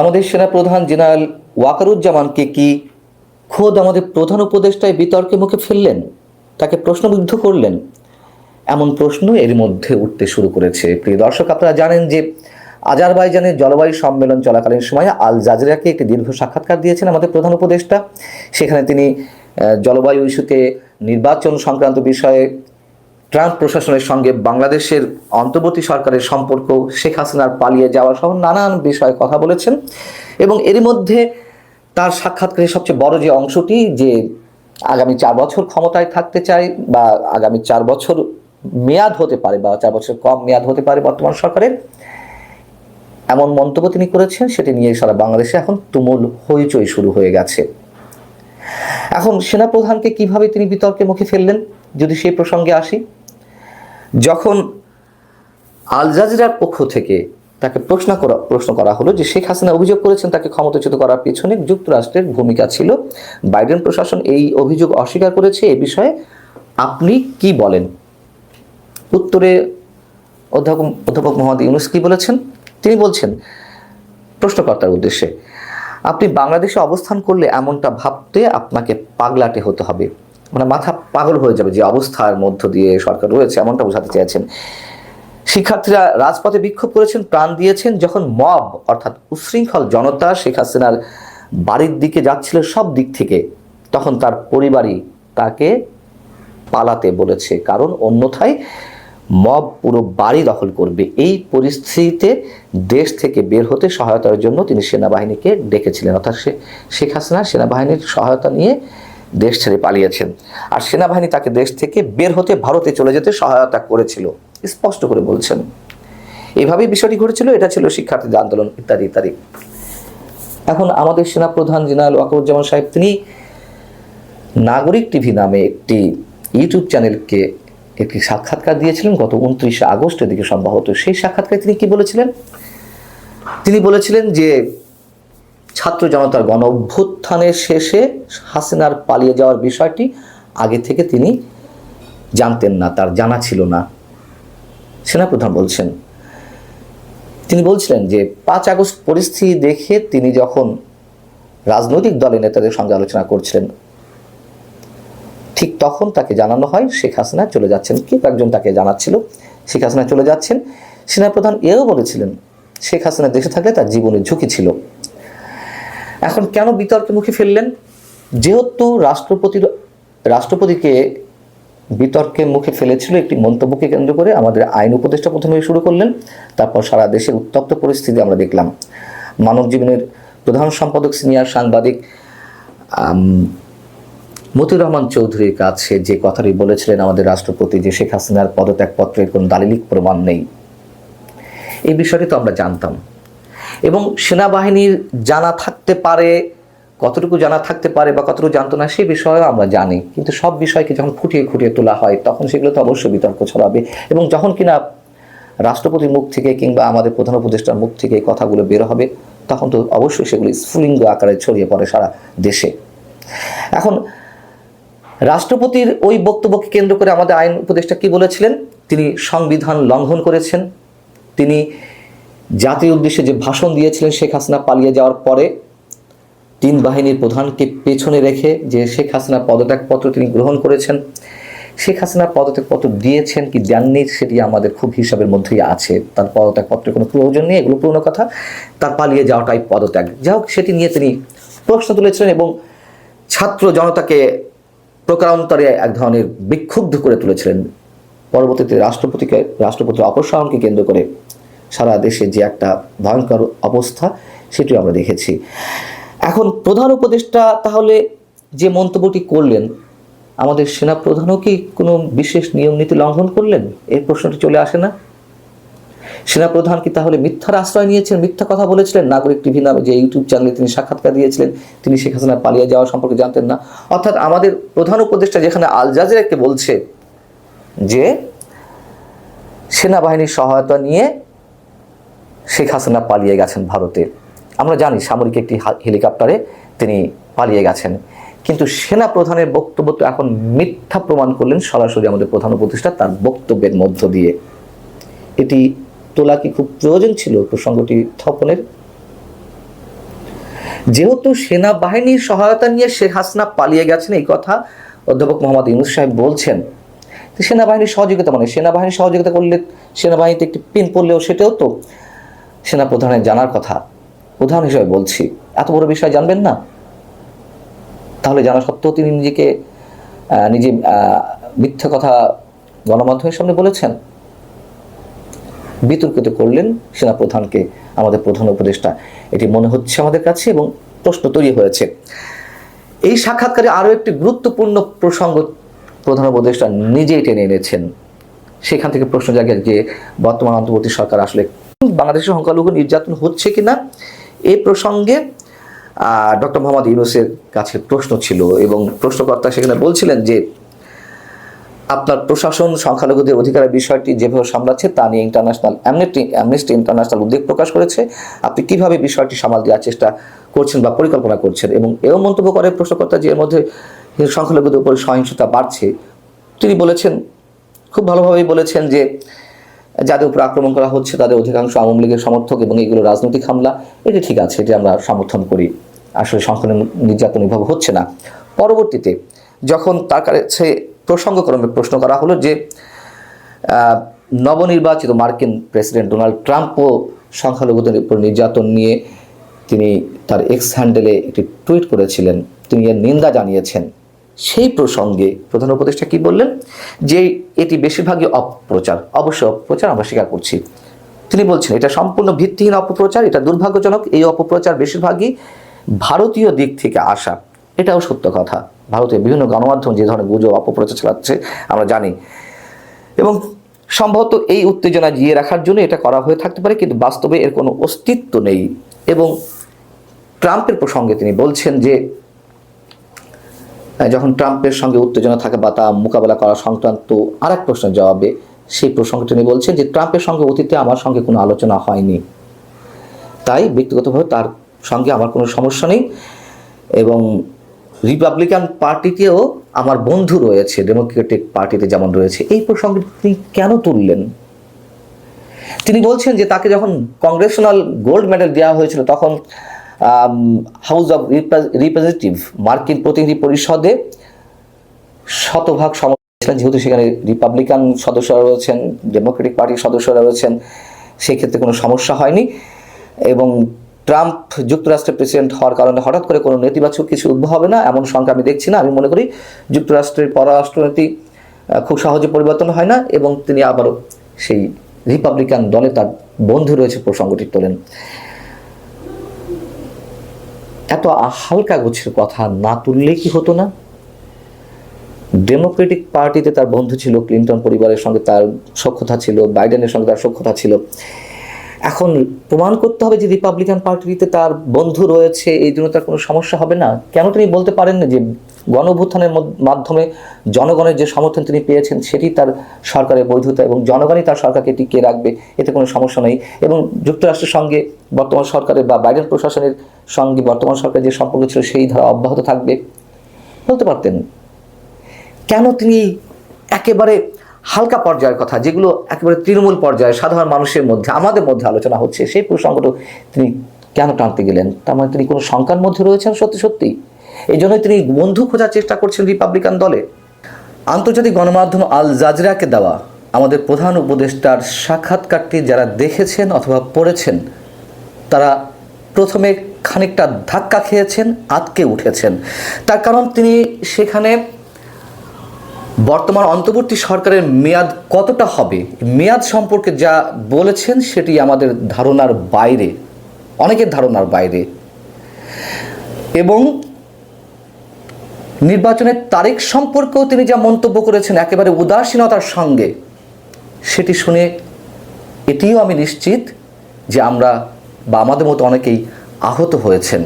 আমাদের সেনা প্রধান জেনারেল ওয়াকারুজ্জামানকে কি খোদ আমাদের প্রধান উপদেষ্টায় বিতর্কে মুখে ফেললেন? তাকে প্রশ্নবিদ্ধ করলেন? এমন প্রশ্ন এর মধ্যে উঠতে শুরু করেছে। প্রিয় দর্শক, আপনারা জানেন যে আজারবাইজানের জলবায়ু সম্মেলন চলাকালীন সময়ে আল জাজিরাকে একটি দীর্ঘ সাক্ষাৎকার দিয়েছেন আমাদের প্রধান উপদেষ্টা। সেখানে তিনি জলবায়ু ইস্যুতে নির্বাচন সংক্রান্ত বিষয়ে ট্রাম্প প্রশাসনের সঙ্গে বাংলাদেশের অন্তর্বর্তী সরকারের সম্পর্ক, শেখ হাসিনার পালিয়ে যাওয়া সহ নানান বিষয়ে কথা বলেছেন এবং এর মধ্যে তার সাক্ষাৎকারের সবচেয়ে বড় যে অংশটি যে আগামী চার বছর ক্ষমতায় থাকতে চাই বা আগামী চার বছর মেয়াদ হতে পারে বা চার বছর কম মেয়াদ হতে পারে বর্তমান সরকারের, এমন মন্তব্য তিনি করেছেন, সেটি নিয়ে সারা বাংলাদেশে এখন তুমুল হইচই শুরু হয়ে গেছে। এখন সেনাপ্রধানকে কীভাবে তিনি বিতর্কে মুখে ফেললেন, যদি সেই প্রসঙ্গে আসি? যখন আল জাজিরার পক্ষ থেকে তাকে প্রশ্ন করা প্রশ্ন করা হলো যে শেখ হাসিনা অভিযোগ করেছেন তাকে ক্ষমতাচ্যুত করার পিছনে যুক্তরাষ্ট্রের ভূমিকা ছিল। বাইডেন প্রশাসন এই অভিযোগ অস্বীকার করেছে। এ বিষয়ে আপনি কি বলেন? উত্তরে অধ্যাপক অধ্যাপক মোহাম্মদ ইউনুস কি বলেছেন? তিনি বলছেন, প্রশ্নকর্তার উদ্দেশ্যে, আপনি বাংলাদেশে অবস্থান করলে এমনটা ভাবতে আপনাকে পাগলাটে হতে হবে। মানে মাথা পাগল হয়ে যাবে যে অবস্থার মধ্য দিয়ে সরকার রয়েছে, এমনটা বোঝাতে চেয়েছেন। শিক্ষার্থীরা রাজপথে বিক্ষোভ করেছেন, প্রাণ দিয়েছেন যখন মব, অর্থাৎ উশৃঙ্খল জনতা শেখ হাসিনার বাড়ির দিকে যাচ্ছিল সব দিক থেকে, তখন তার পরিবারই তাকে পালাতে বলেছে। কারণ অন্যথায় মব পুরো বাড়ি দখল করবে। এই পরিস্থিতিতে দেশ থেকে বের হতে সহায়তার জন্য তিনি সেনাবাহিনীকে ডেকেছিলেন। অর্থাৎ শেখ হাসিনা সেনাবাহিনীর সহায়তা নিয়ে দেশ ছেড়ে পালিয়েছেন। আর সেনাবাহিনী তাকে দেশ থেকে বের হতে ভারতে চলে যেতে সহায়তা করেছিল, স্পষ্ট করে বলছেন। এভাবেই বিষয়টি ঘটেছিল, এটা ছিল শিক্ষার্থীদের আন্দোলন, ইত্যাদি ইত্যাদি। এখন আমাদের সেনাপ্রধান জেনারেল ওয়াকরুজ্জামান সাহেব, তিনি নাগরিক টিভি নামে একটি ইউটিউব চ্যানেলকে একটি সাক্ষাৎকার দিয়েছিলেন গত উনত্রিশে আগস্টের দিকে সম্ভবত। সেই সাক্ষাৎকারে তিনি কি বলেছিলেন? তিনি বলেছিলেন যে ছাত্র জনতার গণ অভ্যুত্থানের শেষে হাসিনার পালিয়ে যাওয়ার বিষয়টি আগে থেকে তিনি জানতেন না, তার জানা ছিল না। সেনাপ্রধান বলছেন, তিনি বলছিলেন যে পাঁচ আগস্ট পরিস্থিতি দেখে তিনি যখন রাজনৈতিক দলের নেতাদের সঙ্গে আলোচনা করছিলেন, ঠিক তখন তাকে জানানো হয় শেখ হাসিনা চলে যাচ্ছেন। কেউ একজন তাকে জানাচ্ছিল? শেখ হাসিনা চলে যাচ্ছেন। সেনাপ্রধান এও বলেছিলেন, শেখ হাসিনা দেশে থাকলে তার জীবনের ঝুঁকি ছিল। এখন কেন বিতর্কের মুখে ফেললেন? যেহেতু রাষ্ট্রপতির, রাষ্ট্রপতিকে বিতর্কের মুখে ফেলেছিল একটি মন্তব্যকে কেন্দ্র করে আমাদের আইন উপদেষ্টা প্রথমে শুরু করলেন, তারপর সারা দেশের উত্তপ্ত পরিস্থিতি আমরা দেখলাম। মানব জীবনের প্রধান সম্পাদক, সিনিয়র সাংবাদিক মতিউর রহমান চৌধুরীর কাছে যে কথাটি বলেছিলেন আমাদের রাষ্ট্রপতি যে শেখ হাসিনার পদত্যাগপত্রের কোনো দালিলিক প্রমাণ নেই, এই বিষয়টি তো আমরা জানতাম। এবং সেনাবাহিনীর জানা থাকতে পারে, কতটুকু জানা থাকতে পারে বা কতটুকু জানতো না, সে বিষয়েও আমরা জানি। কিন্তু সব বিষয়কে যখন ফুটিয়ে ফুটিয়ে তোলা হয়, তখন সেগুলো তো অবশ্যই বিতর্ক ছড়াবে এবং যখন কিনা রাষ্ট্রপতির মুখ থেকে কিংবা আমাদের প্রধান উপদেষ্টার মুখ থেকে কথাগুলো বের হবে, তখন তো অবশ্যই সেগুলি স্ফুলিঙ্গ আকারে ছড়িয়ে পড়ে সারা দেশে। এখন, রাষ্ট্রপতির ওই বক্তব্যকে কেন্দ্র করে আমাদের আইন উপদেষ্টা কি বলেছিলেন? তিনি সংবিধান লঙ্ঘন করেছেন। তিনি জাতির উদ্দেশ্যে যে ভাষণ দিয়েছিলেন শেখ হাসিনা পালিয়ে যাওয়ার পরে, তিন বাহিনীর প্রধানকে পেছনে রেখে যে শেখ হাসিনা পদত্যাগপত্র তিনি গ্রহণ করেছেন, শেখ হাসিনা পদত্যাগপত্র দিয়েছেন কি দেননি সেটি আমাদের খুব হিসাবের মধ্যেই আছে। তার পদত্যাগপত্রের কোনো প্রয়োজন নেই, এগুলো পুরনো কথা। তার পালিয়ে যাওয়াটাই পদত্যাগ। যাই হোক, সেটি নিয়ে তিনি প্রশ্ন তুলেছিলেন এবং ছাত্র জনতাকে প্রকারান্তরে এক ধরনের বিক্ষুব্ধ করে তুলেছিলেন। পরবর্তীতে রাষ্ট্রপতিকে, রাষ্ট্রপতির অপসারণকে কেন্দ্র করে সারা দেশে যে একটা ভয়ঙ্কর অবস্থা, সেটিও আমরা দেখেছি। এখন প্রধান উপদেষ্টা তাহলে যে মন্তব্যটি করলেন, আমাদের সেনা প্রধানও কি কোনো বিশেষ নিয়ম নীতি লঙ্ঘন করলেন? এই প্রশ্নটি চলে আসে না। সেনাপ্রধান কি তাহলে মিথ্যার আশ্রয় নিয়েছেন, মিথ্যা কথা বলেছিলেন? নাগরিক টিভি নামে যে ইউটিউব চ্যানেলে তিনি সাক্ষাৎকার দিয়েছিলেন, তিনি শেখ হাসিনা পালিয়ে যাওয়া সম্পর্কে জানতেন না। অর্থাৎ আমাদের প্রধান উপদেষ্টা যেখানে আল জাজিরাকে বলছে যে, সেনাবাহিনীর সহায়তা নিয়ে শেখ হাসিনা পালিয়ে গেছেন ভারতে। আমরা জানি সামরিক একটি হেলিকপ্টারে তিনি পালিয়ে গেছেন। কিন্তু সেনা প্রধানের বক্তব্য তো এখন মিথ্যা প্রমাণ করলেন সরাসরি আমাদের প্রধান উপদেষ্টা তার বক্তব্যের মধ্য দিয়ে। এটি তোলা কি খুব প্রয়োজন ছিল প্রসঙ্গটি থপনের? যেহেতু সেনাবাহিনীর সহায়তা নিয়ে শেখ হাসিনা পালিয়ে গেছেন এই কথা অধ্যাপক মোহাম্মদ ইউনুস সাহেব বলছেন, সেনাবাহিনীর সহযোগিতা মানে সেনাবাহিনীর সহযোগিতা করলে সেনাবাহিনীতে একটি পিন পড়লেও সেটাও তো সেনা প্রধানের জানার কথা। উদাহরণ হিসেবে বলছি, এত বড় বিষয় জানবেন না? তাহলে জানা সত্ত্বেও তিনি নিজেকে নিজে মিথ্যা কথা গণমাধ্যমের সামনে বলেছেন। বিতর্কিত করলেন সেনাপ্রধানকে, আমাদের প্রধান উপদেষ্টা। এটি মনে হচ্ছে আমাদের কাছে এবং প্রশ্ন তৈরি হয়েছে। এই সাক্ষাৎকারে আরও একটি গুরুত্বপূর্ণ প্রসঙ্গ প্রধান উপদেষ্টা নিজেই টেনে এনেছেন। সেখান থেকে প্রশ্ন জাগে যে, বর্তমান অন্তর্বর্তী সরকার আসলে বাংলাদেশের সংখ্যালঘু নির্যাতন হচ্ছে কিনা? এই প্রসঙ্গে ডক্টর মোহাম্মদ ইউনুসের কাছে প্রশ্ন ছিল এবং প্রশ্নকর্তা সেখানে বলছিলেন যে, আপনার প্রশাসন সংখ্যালঘুদের অধিকারের বিষয়টি যেভাবে সামলাচ্ছে তা নিয়ে ইন্টারন্যাশনাল অ্যামনেস্টি অ্যামনেস্টি ইন্টারন্যাশনাল উদ্বেগ প্রকাশ করেছে। আপনি কীভাবে বিষয়টি সামাল দেওয়ার চেষ্টা করছেন বা পরিকল্পনা করছেন? এবং এও মন্তব্য করে প্রশ্নকর্তা যে, এর মধ্যে সংখ্যালঘুদের উপর সহিংসতা বাড়ছে। তিনি বলেছেন, খুব ভালোভাবেই বলেছেন যে যাদের উপর আক্রমণ করা হচ্ছে, তাদের অধিকাংশ আওয়ামী লীগের সমর্থক এবং এগুলো রাজনৈতিক হামলা, এটা ঠিক আছে, এটি আমরা সমর্থন করি। আসলে সংখ্যালঘু নির্যাতন এভাবে হচ্ছে না। পরবর্তীতে যখন তার কাছে প্রসঙ্গক্রমে প্রশ্ন করা হলো যে নবনির্বাচিত মার্কিন প্রেসিডেন্ট ডোনাল্ড ট্রাম্পও সংখ্যালঘুদের উপর নির্যাতন নিয়ে তিনি তার এক্স হ্যান্ডেলে একটি টুইট করেছিলেন। তিনি এর নিন্দা জানিয়েছেন। সেই প্রসঙ্গে প্রধান উপদেষ্টা কি বললেন? যে এটি বেশিরভাগই অপপ্রচার অবশ্য অপপ্রচার আমরা স্বীকার করছি। তিনি বলছেন, এটা সম্পূর্ণ ভিত্তিহীন অপপ্রচার, এটা দুর্ভাগ্যজনক। এই অপপ্রচার বেশিরভাগই ভারতীয় দিক থেকে আসা। এটাও সত্য কথা। ভারতের বিভিন্ন গণমাধ্যম যে ধরনের গুজব, অপপ্রচার চালাচ্ছে, আমরা জানি। এবং সম্ভবত এই উত্তেজনা জিয়ে রাখার জন্য এটা করা হয়ে থাকতে পারে, কিন্তু বাস্তবে এর কোনো অস্তিত্ব নেই। এবং ট্রাম্পের প্রসঙ্গে তিনি বলছেন যে যখন ট্রাম্পের সঙ্গে উত্তেজনা থাকে বা তা মোকাবেলা করা সংক্রান্ত আরেক প্রশ্নের জবাবে, সেই প্রসঙ্গে তিনি বলছেন যে, ট্রাম্পের সঙ্গে অতীতে আমার সঙ্গে কোনো আলোচনা হয়নি। তাই ব্যক্তিগতভাবে তার সঙ্গে আমার কোনো সমস্যা নেই এবং রিপাবলিকান পার্টিতেও আমার বন্ধু রয়েছে ডেমোক্রেটিক পার্টিতে যেমন রয়েছে। এই প্রসঙ্গে তিনি কেন তুললেন? তিনি বলছেন যে, তাকে যখন কংগ্রেশনাল গোল্ড মেডেল দেওয়া হয়েছিল, তখন হাউস অব রিপ্রেজেন্টেটিভ মার্কিন প্রতিনিধি পরিষদে শতভাগ সমর্থন যেহেতু সেখানে রিপাবলিকান সদস্যরা রয়েছেন ডেমোক্রেটিক পার্টির সদস্যরা রয়েছেন, সেক্ষেত্রে কোনো সমস্যা হয়নি। এবং ট্রাম্প যুক্তরাষ্ট্রের প্রেসিডেন্ট হওয়ার কারণে হঠাৎ করে কোনো নেতিবাচক কিছু উদ্ভব হবে না, এমন সংখ্যা আমি দেখছি না। আমি মনে করি যুক্তরাষ্ট্রের পররাষ্ট্রনীতি খুব সহজে পরিবর্তন হয় না এবং তিনি আবারও সেই রিপাবলিকান দলে তার বন্ধু রয়েছে প্রসঙ্গটি তোলেন। এত হালকা গোছের কথা না তুললে কি হতো না? ডেমোক্রেটিক পার্টিতে তার বন্ধু ছিল ক্লিন্টন পরিবারের সঙ্গে তার সক্ষতা ছিল বাইডেনের সঙ্গে তার সক্ষতা ছিল। এখন প্রমাণ করতে হবে যে রিপাবলিকান পার্টিতে তার বন্ধু রয়েছে, এই জন্য তার কোনো সমস্যা হবে না। কেন তিনি বলতে পারেন না যে গণ অভ্যুত্থানের মধ্য- মাধ্যমে জনগণের যে সমর্থন তিনি পেয়েছেন, সেটি তার সরকারের বৈধতা এবং জনগণই তার সরকারকে টিকিয়ে রাখবে, এতে কোনো সমস্যা নেই। এবং যুক্তরাষ্ট্রের সঙ্গে বর্তমান সরকারের বা বাইডেন প্রশাসনের সঙ্গে বর্তমান সরকারের যে সম্পর্ক ছিল, সেই ধারা অব্যাহত থাকবে। বলতে পারতেন, কেন তিনি একেবারে হালকা পর্যায়ের কথা, যেগুলো একেবারে তৃণমূল পর্যায়ে সাধারণ মানুষের মধ্যে, আমাদের মধ্যে আলোচনা হচ্ছে, সেই প্রসঙ্গটা তিনি কেন টানতে গেলেন? তার মানে তিনি কোনো শঙ্কার মধ্যে রয়েছেন সত্যি সত্যি? এই জন্যই তিনি বন্ধু খোঁজার চেষ্টা করছেন রিপাবলিকান দলে। আন্তর্জাতিক গণমাধ্যম আল জাজরাকে দেওয়া আমাদের প্রধান উপদেষ্টার সাক্ষাৎকারটি যারা দেখেছেন অথবা পড়েছেন, তারা প্রথমে খানিকটা ধাক্কা খেয়েছেন আটকে উঠেছেন। তার কারণ তিনি সেখানে বর্তমান অন্তর্বর্তী সরকারের মেয়াদ কতটা হবে, মেয়াদ সম্পর্কে যা বলেছেন সেটি আমাদের ধারণার বাইরে, অনেকের ধারণার বাইরে। এবং নির্বাচনের তারিখ সম্পর্কেও তিনি যা মন্তব্য করেছেন একেবারে উদাসীনতার সঙ্গে, সেটি শুনে এটিও আমি নিশ্চিত যে আমরা বা আমাদের মতো অনেকেই আহত হয়েছেন।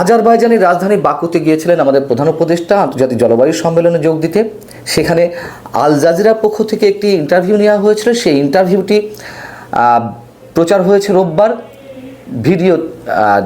আজারবাইজানের রাজধানী বাকুতে গিয়েছিলেন আমাদের প্রধান উপদেষ্টা আন্তর্জাতিক জলবায়ু সম্মেলনে যোগ দিতে। সেখানে আল জাজিরার পক্ষ থেকে একটি ইন্টারভিউ নেওয়া হয়েছিল। সেই ইন্টারভিউটি প্রচার হয়েছে রোববার। ভিডিও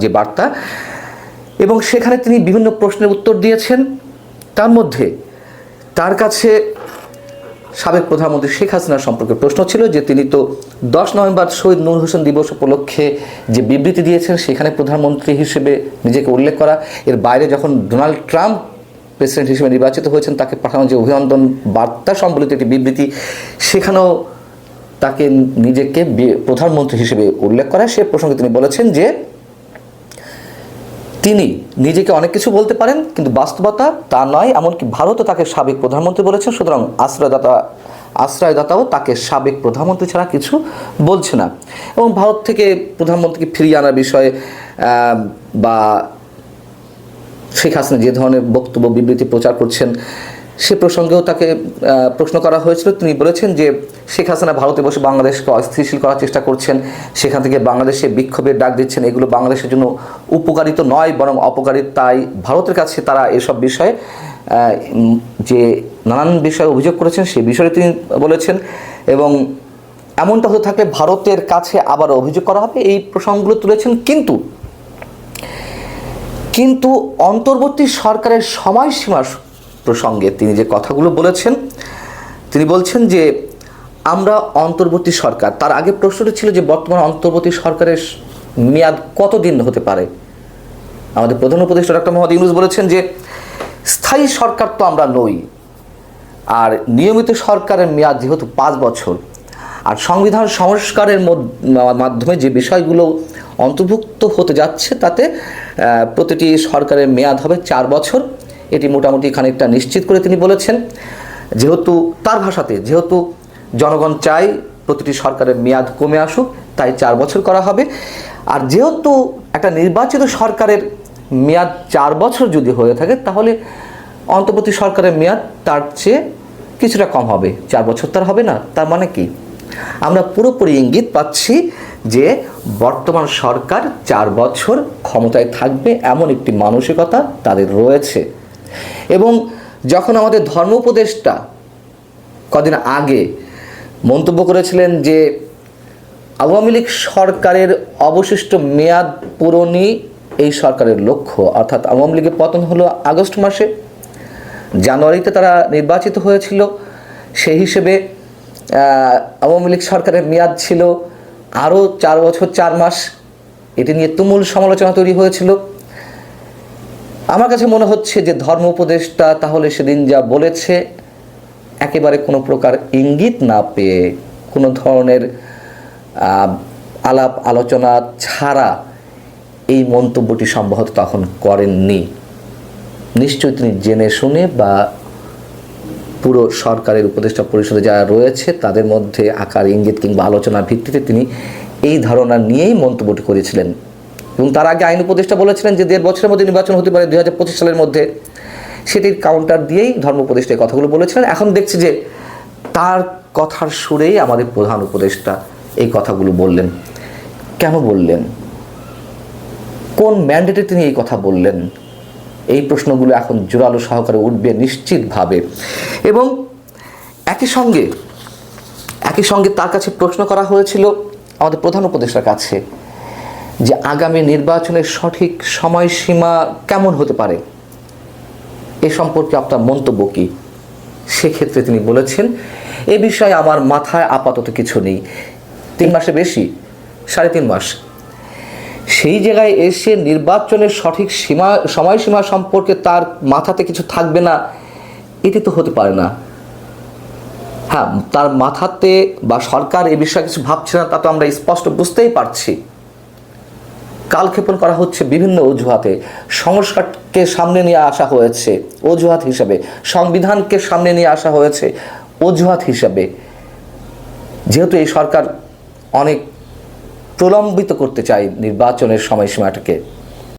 যে বার্তা এবং সেখানে তিনি বিভিন্ন প্রশ্নের উত্তর দিয়েছেন। তার মধ্যে তার কাছে সাবেক প্রধানমন্ত্রী শেখ হাসিনার সম্পর্কে প্রশ্ন ছিল যে তিনি তো দশ নভেম্বর শহীদ নূর হোসেন দিবস উপলক্ষে যে বিবৃতি দিয়েছেন, সেখানে প্রধানমন্ত্রী হিসেবে নিজেকে উল্লেখ করা। এর বাইরে যখন ডোনাল্ড ট্রাম্প প্রেসিডেন্ট হিসেবে নির্বাচিত হয়েছেন, তাকে পাঠানো যে অভিনন্দন বার্তা সম্বলিত একটি বিবৃতি, সেখানেও তাকে নিজেকে প্রধানমন্ত্রী হিসেবে উল্লেখ করা। সে প্রসঙ্গে তিনি বলেছেন যে তিনি নিজেকে অনেক কিছু বলতে পারেন, কিন্তু বাস্তবতা তা নয়, এমনকি ভারতও তাকে সাবেক প্রধানমন্ত্রী বলেছেন, সুতরাং আশ্রয়দাতা, আশ্রয়দাতাও তাকে সাবেক প্রধানমন্ত্রী ছাড়া কিছু বলছে না। এবং ভারত থেকে প্রধানমন্ত্রীকে ফিরিয়ে আনার বিষয়ে বা শেখ হাসিনা যে ধরনের বক্তব্য, বিবৃতি প্রচার করছেন সে প্রসঙ্গেও তাকে প্রশ্ন করা হয়েছিল। তিনি বলেছেন যে শেখ হাসিনা ভারতে বসে বাংলাদেশকে অস্থিতিশীল করার চেষ্টা করছেন। সেখান থেকে বাংলাদেশে বিক্ষোভের ডাক দিচ্ছেন। এগুলো বাংলাদেশের জন্য উপকারিত নয়, বরং অপকারী তাই ভারতের কাছে তারা এসব বিষয়ে যে নানান বিষয়ে অভিযোগ করেছেন, সে বিষয়ে তিনি বলেছেন। এবং এমনটা হতে থাকলে ভারতের কাছে আবার অভিযোগ করা হবে। এই প্রসঙ্গগুলো তুলেছেন কিন্তু কিন্তু অন্তর্বর্তী সরকারের সময়সীমা প্রসঙ্গে তিনি যে কথাগুলো বলেছেন, তিনি বলছেন যে, আমরা অন্তর্বর্তী সরকার। তার আগে প্রশ্নটি ছিল যে, বর্তমান অন্তর্বর্তী সরকারের মেয়াদ কতদিন হতে পারে? আমাদের প্রধান উপদেষ্টা ডক্টর মোহাম্মদ ইউনুস বলেছেন যে, স্থায়ী সরকার তো আমরা নই। আর নিয়মিত সরকারের মেয়াদ যেহেতু পাঁচ বছর, আর সংবিধান সংস্কারের মধ্য- মাধ্যমে যে বিষয়গুলো অন্তর্ভুক্ত হতে যাচ্ছে, তাতে প্রতিটি সরকারের মেয়াদ হবে চার বছর। এটি মোটামুটি খানিকটা নিশ্চিত করে তিনি বলেছেন। যেহেতু তার ভাষাতে, যেহেতু জনগণ চায় প্রতিটি সরকারের মেয়াদ কমে আসুক, তাই চার বছর করা হবে। আর যেহেতু একটা নির্বাচিত সরকারের মেয়াদ চার বছর যদি হয়ে থাকে, তাহলে অন্তর্বর্তী সরকারের মেয়াদ তার চেয়ে কিছুটা কম হবে। চার বছর তার হবে না, তার মানে কি? আমরা পুরোপুরি ইঙ্গিত পাচ্ছি যে বর্তমান সরকার চার বছর ক্ষমতায় থাকবে, এমন একটি মানসিকতা তাদের রয়েছে। এবং যখন আমাদের ধর্ম উপদেষ্টা কদিন আগে মন্তব্য করেছিলেন যে আওয়ামী লীগ সরকারের অবশিষ্ট মেয়াদ পূরণই এই সরকারের লক্ষ্য, অর্থাৎ আওয়ামী লীগের পতন হলো আগস্ট মাসে। জানুয়ারিতে তারা নির্বাচিত হয়েছিল। সেই হিসেবে আওয়ামী লীগ সরকারের মেয়াদ ছিল আরও চার বছর, চার মাস। এটি নিয়ে তুমুল সমালোচনা তৈরি হয়েছিল। আমার কাছে মনে হচ্ছে যে ধর্ম উপদেষ্টা তাহলে সেদিন যা বলেছে, একেবারে কোনো প্রকার ইঙ্গিত না পেয়ে কোনো ধরনের আলাপ আলোচনা ছাড়া এই মন্তব্যটি সম্ভবত তখন করেননি। নিশ্চয়ই তিনি জেনে শুনে বা পুরো সরকারের উপদেষ্টা পরিষদে যারা রয়েছে, তাদের মধ্যে আকার, ইঙ্গিত কিংবা আলোচনার ভিত্তিতে তিনি এই ধারণা নিয়েই মন্তব্যটি করেছিলেন। এবং তার আগে আইন উপদেষ্টা বলেছিলেন যে দেড় বছরের মধ্যে নির্বাচন হতে পারে দুই হাজার পঁচিশ সালের মধ্যে। সেটির কাউন্টার দিয়েই ধর্ম উপদেষ্টা কথাগুলো বলেছিলেন। এখন দেখছি যে তার কথার সুরেই আমাদের প্রধান উপদেষ্টা এই কথাগুলো বললেন। কেন বললেন? কোন ম্যান্ডেটে তিনি এই কথা বললেন? এই প্রশ্নগুলো এখন জোরালো সহকারে উঠবে নিশ্চিতভাবে। এবং একই সঙ্গে একই সঙ্গে তার কাছে প্রশ্ন করা হয়েছিল আমাদের প্রধান উপদেষ্টার কাছে। যে আগামী নির্বাচনের সঠিক সময়সীমা কেমন হতে পারে? এ সম্পর্কে আপনার মন্তব্য কী? সেক্ষেত্রে তিনি বলেছেন, এ বিষয়ে আমার মাথায় আপাতত কিছু নেই। তিন মাসে বেশি? সাড়ে তিন মাস। সেই জায়গায় এসে নির্বাচনের সঠিক সীমা, সময়সীমা সম্পর্কে তার মাথাতে কিছু থাকবে না এটি তো হতে পারে না। হ্যাঁ তার মাথাতে বা সরকার এ বিষয়ে কিছু ভাবছে না, তা তো আমরা স্পষ্ট বুঝতেই পারছি। কালক্ষেপণ করা হচ্ছে বিভিন্ন অজুহাতে। সংস্কারকে সামনে নিয়ে আসা হয়েছে, অজুহাত হিসাবে। সংবিধানকে সামনে নিয়ে আসা হয়েছে, অজুহাত হিসাবে। যেহেতু এই সরকার অনেক প্রলম্বিত করতে চায় নির্বাচনের সময়সীমাটাকে।